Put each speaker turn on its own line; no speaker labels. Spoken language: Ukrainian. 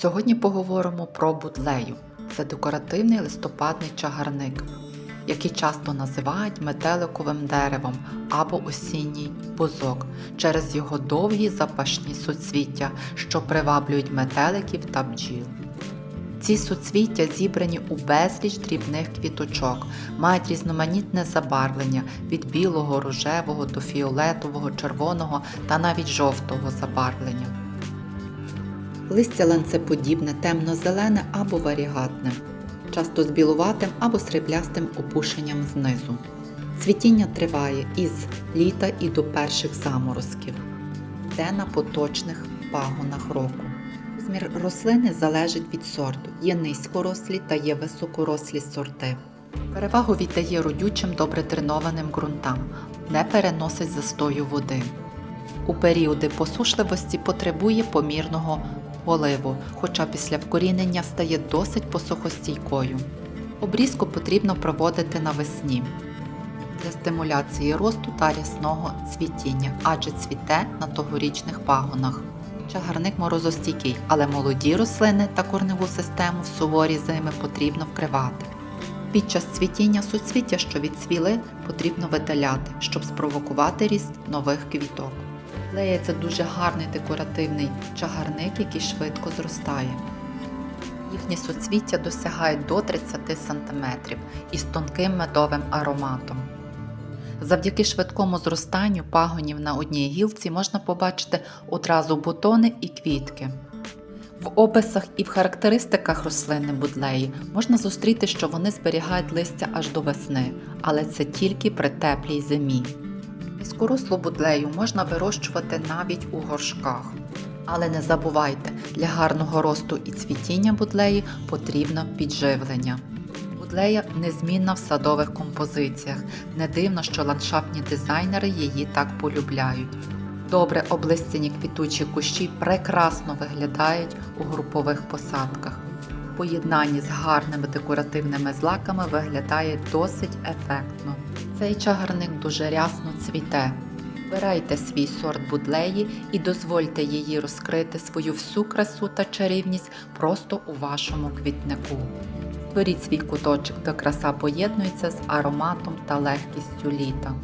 Сьогодні поговоримо про будлею. Це декоративний листопадний чагарник, який часто називають метеликовим деревом або осінній бузок через його довгі запашні суцвіття, що приваблюють метеликів та бджіл. Ці суцвіття зібрані у безліч дрібних квіточок, мають різноманітне забарвлення від білого, рожевого до фіолетового, червоного та навіть жовтого забарвлення. Листя ланцеподібне, темно-зелене або варігатне, часто з білуватим або сріблястим опушенням знизу. Цвітіння триває із літа і до перших заморозків, де на поточних пагонах року. Розмір рослини залежить від сорту. Є низькорослі та є високорослі сорти. Перевагу віддає родючим добре тренованим ґрунтам, не переносить застою води. У періоди посушливості потребує помірного поливу, хоча після вкорінення стає досить посухостійкою. Обрізку потрібно проводити навесні для стимуляції росту та рясного цвітіння, адже цвіте на тогорічних пагонах. Чагарник морозостійкий, але молоді рослини та корневу систему в суворі зими потрібно вкривати. Під час цвітіння суцвіття, що відцвіли, потрібно видаляти, щоб спровокувати ріст нових квіток. Це дуже гарний декоративний чагарник, який швидко зростає. Їхні суцвіття досягають до 30 см із тонким медовим ароматом. Завдяки швидкому зростанню пагонів на одній гілці можна побачити одразу бутони і квітки. В описах і в характеристиках рослини будлеї можна зустріти, що вони зберігають листя аж до весни, але це тільки при теплій зимі. Низькорослу будлею можна вирощувати навіть у горшках. Але не забувайте, для гарного росту і цвітіння будлеї потрібно підживлення. Будлея незмінна в садових композиціях. Не дивно, що ландшафтні дизайнери її так полюбляють. Добре облистяні квітучі кущі прекрасно виглядають у групових посадках. В поєднанні з гарними декоративними злаками виглядає досить ефектно. Цей чагарник дуже рясно цвіте. Вибирайте свій сорт будлеї і дозвольте її розкрити свою всю красу та чарівність просто у вашому квітнику. Створіть свій куточок, де краса поєднується з ароматом та легкістю літа.